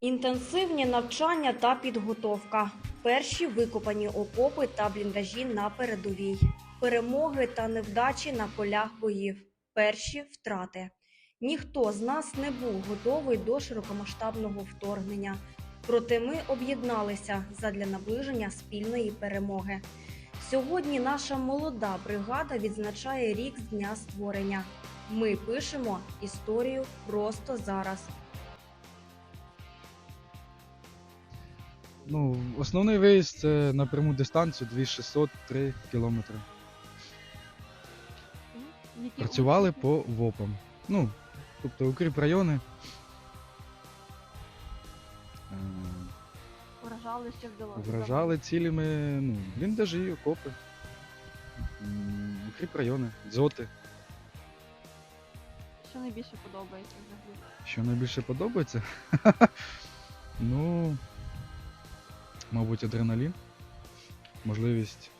Інтенсивні навчання та підготовка. Перші викопані окопи та бліндажі на передовій. Перемоги та невдачі на полях боїв. Перші втрати. Ніхто з нас не був готовий до широкомасштабного вторгнення. Проте ми об'єдналися задля наближення спільної перемоги. Сьогодні наша молода бригада відзначає рік з дня створення. Ми пишемо історію просто зараз. Ну, основний виїзд це на пряму дистанцію 2603 кілометри. Працювали по ВОПам. Ну, тобто укріп райони. Вражали, що вдалося. Вражали цілями, ну, бліндажі, окопи, укріп райони, дзоти. Що найбільше подобається взагалі? Що найбільше подобається? ну, мабуть, адреналін. Можливість.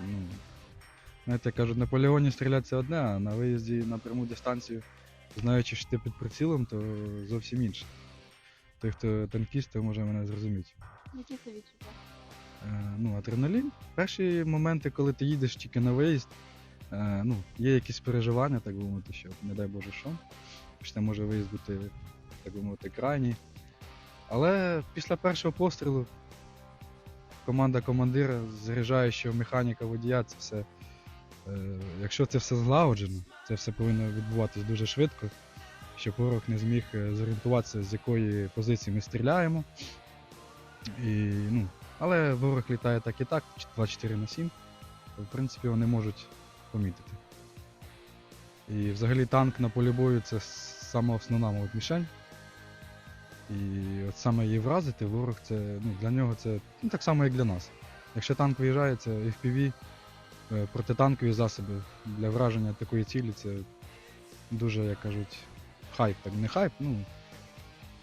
Ну, знаєте, кажуть, на полігоні стріляти це одне, а на виїзді на пряму дистанцію, знаючи, що ти під прицілом, то зовсім інше. Той, хто танкіст, той може мене зрозуміти. Які це відчуття? Е, ну, адреналін. Перші моменти, коли ти їдеш тільки на виїзд, е, ну, є якісь переживання, так би мовити, що не дай Боже що. Це може виїзд бути, так би мовити, крайній. Але після першого пострілу команда командира заряджає, що механіка водія це все. Е, якщо це все злагоджено, це все повинно відбуватись дуже швидко, щоб ворог не зміг е, зорієнтуватися, з якої позиції ми стріляємо. І, ну, але ворог літає так і так, 24 на 7. то, В принципі, вони можуть помітити. І взагалі танк на полі бою це сама основна мабуть, мішень. І от саме її вразити, ворог це, ну, для нього це ну, так само, як для нас. Якщо танк виїжджає, це FPV, е, протитанкові засоби для враження такої цілі, це дуже, як кажуть, хайп. Так, не хайп, ну,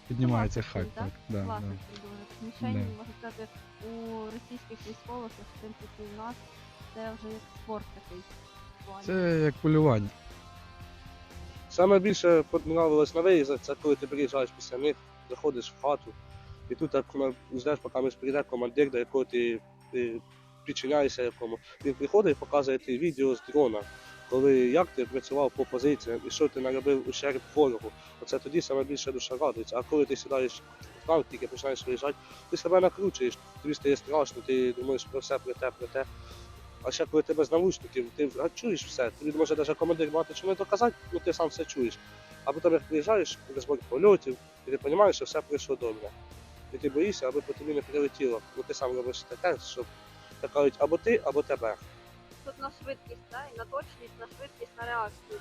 піднімається хайп. так? Так, да, да. дуже. Да. можна сказати, у російських військових, в принципі, у нас це вже як спорт такий. Це як полювання. Саме більше подобалось на виїздах, це коли ти приїжджаєш після них, заходиш в хату, і тут так коли ждеш, поки ми прийде командир, до якого ти, ти підчиняєшся якому. Він приходить і показує тобі відео з дрона, коли як ти працював по позиціям і що ти наробив ущерб ворогу. Оце тоді саме більше душа радується. А коли ти сідаєш в танк, тільки починаєш виїжджати, ти себе накручуєш, тобі стає страшно, ти думаєш про все, про те, про те. А ще коли тебе з навушників, ти чуєш все, тобі може навіть командир багато чого не доказати, ну ти сам все чуєш. А потім як приїжджаєш, розбор польотів, і ти розумієш, що все пройшло добре. І ти боїшся, аби по тобі не прилетіло. Ну ти сам робиш таке, щоб кажуть, або ти, або тебе. Тут на швидкість, да? і на точність, на швидкість, на реакцію.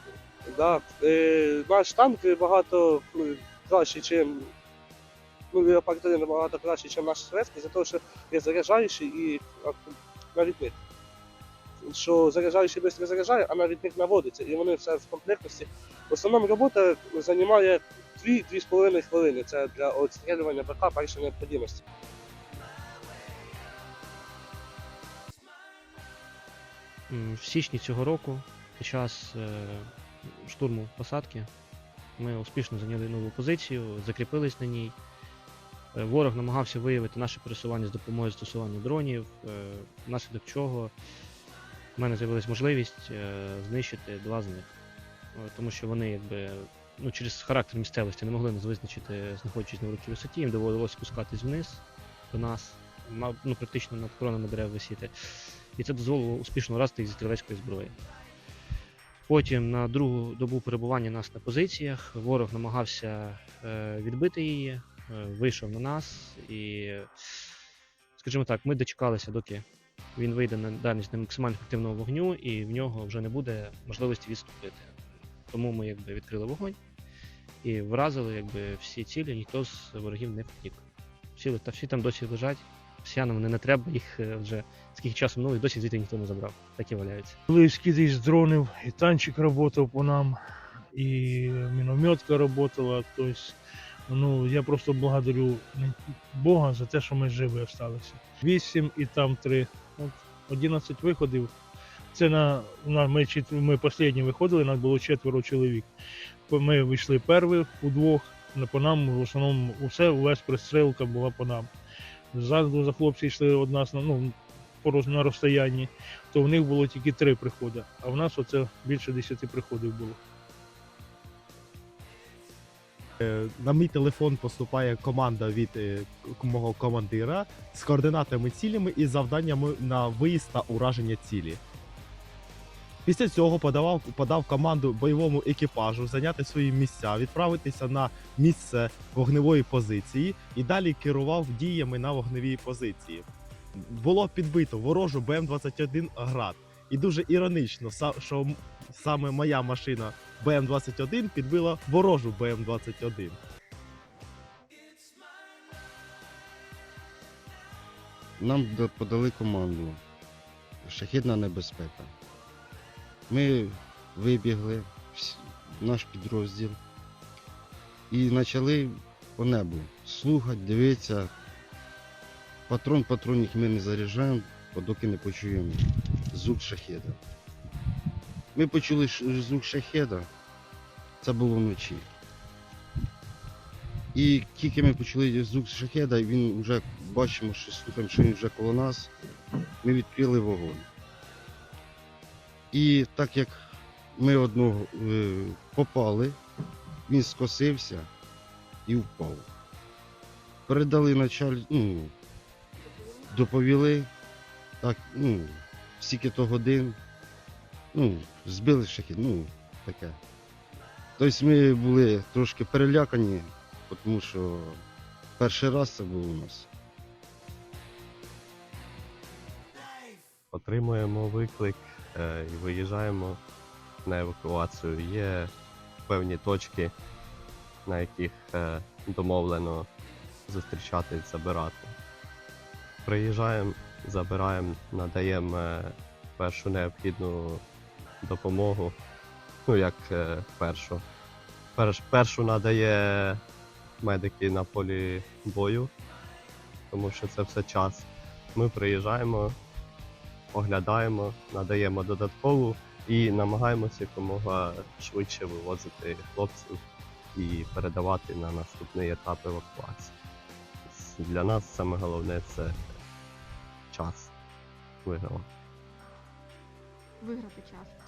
Да. Е, наш танк багато ну, кращий, чим ну, Леопард 1 набагато кращий, ніж наш советський, за те, що є заряджаючий і а, навітник. Що заряджаючий швидко заряджає, а навітник наводиться, і вони все в комплектності. В основному робота займає 2-2,5 хвилини. Це для відстрілювання БК першої необхідності. В січні цього року, під час е, штурму посадки, ми успішно зайняли нову позицію, закріпились на ній. Е, Ворог намагався виявити наше пересування з допомогою застосування дронів, е, внаслідок чого в мене з'явилась можливість знищити два з них. Тому що вони якби ну, через характер місцевості не могли нас визначити, знаходячись на великій висоті, їм доводилось спускатись вниз до нас, ну, практично над коронами дерев висіти і це дозволило успішно їх зі стрілецької зброї. Потім на другу добу перебування нас на позиціях ворог намагався е, відбити її, е, вийшов на нас, і, скажімо так, ми дочекалися, доки він вийде на дальність максимально ефективного вогню, і в нього вже не буде можливості відступити. Тому ми якби, відкрили вогонь і вразили якби, всі цілі, ніхто з ворогів не втік. Всі, всі там досі лежать, росіянам не, не треба їх е, вже скільки часу минуло, і досі звідти ніхто не забрав. Так і валяються. Коли скидиш з дронів, і танчик працював по нам, і мінометка працювала. Тобто, ну, я просто благодарю Бога за те, що ми живі залишилися. Вісім і там три. От 11 виходів Це на, на ми, ми останні виходили, нас було четверо чоловік. Ми вийшли перші удвох, по нам в основному усе, увесь пристрілка була по нам. Ззаду за хлопці йшли од нас на, ну, на розстоянні, то в них було тільки три приходи, а в нас оце більше десяти приходів було. Е, На мій телефон поступає команда від е, мого командира з координатами цілями і завданнями на виїзд та ураження цілі. Після цього подавав, подав команду бойовому екіпажу зайняти свої місця, відправитися на місце вогневої позиції і далі керував діями на вогневій позиції. Було підбито ворожу БМ-21 град. І дуже іронично, що саме моя машина БМ-21 підбила ворожу БМ-21. Нам подали команду. Шахідна небезпека. Ми вибігли, вс- наш підрозділ, і почали по небу слухати, дивитися. Патрон патронів ми не заряджаємо, доки не почуємо звук шахеда. Ми почули звук шахеда, це було вночі. І тільки ми почули звук шахеда, він вже бачимо, що слухаємо, що він вже коло нас. Ми відкрили вогонь. І так як ми одного е, попали, він скосився і впав. Передали началь, ну, доповіли, так, ну, стільки то годин, ну, збили шахід, ну, таке. Тобто ми були трошки перелякані, тому що перший раз це було у нас. Отримуємо виклик е, і виїжджаємо на евакуацію. Є певні точки, на яких е, домовлено зустрічатись, забирати. Приїжджаємо, забираємо, надаємо е, першу необхідну допомогу. Ну, як першу. Перш, першу надає медики на полі бою, тому що це все час. Ми приїжджаємо, оглядаємо, надаємо додаткову і намагаємося якомога швидше вивозити хлопців і передавати на наступний етап евакуації. Для нас саме головне це час виграв. Виграти час.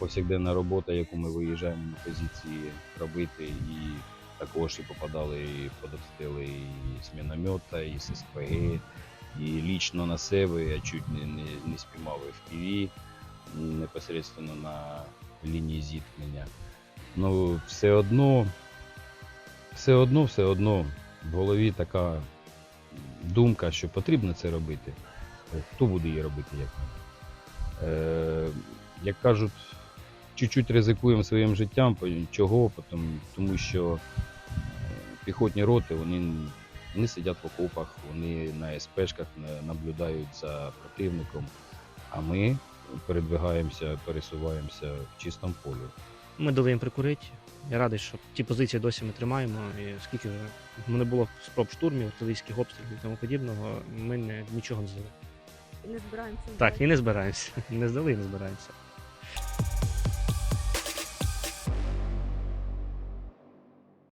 повсякденна робота, яку ми виїжджаємо на позиції робити, і також і попадали і під обстріли і з міномета, і з СПГ, і лічно на себе я чуть не, не, не спіймав FPV непосередньо на лінії зіткнення. Ну, все одно, все одно, все одно в голові така думка, що потрібно це робити. Хто буде її робити, як? Е, як кажуть, чуть-чуть ризикуємо своїм життям. Чого? Тому що е, піхотні роти вони, вони сидять в окопах, вони на СПшках наблюдають за противником, а ми передвигаємося, пересуваємося в чистому полі. Ми дали їм прикурити. Я радий, що ті позиції досі ми тримаємо. І скільки в мене було спроб штурмів, артилерійських обстрілів і тому подібного, ми не, нічого не здали. І не збираємося. Так, і не збираємося. Не здали і не збираємося.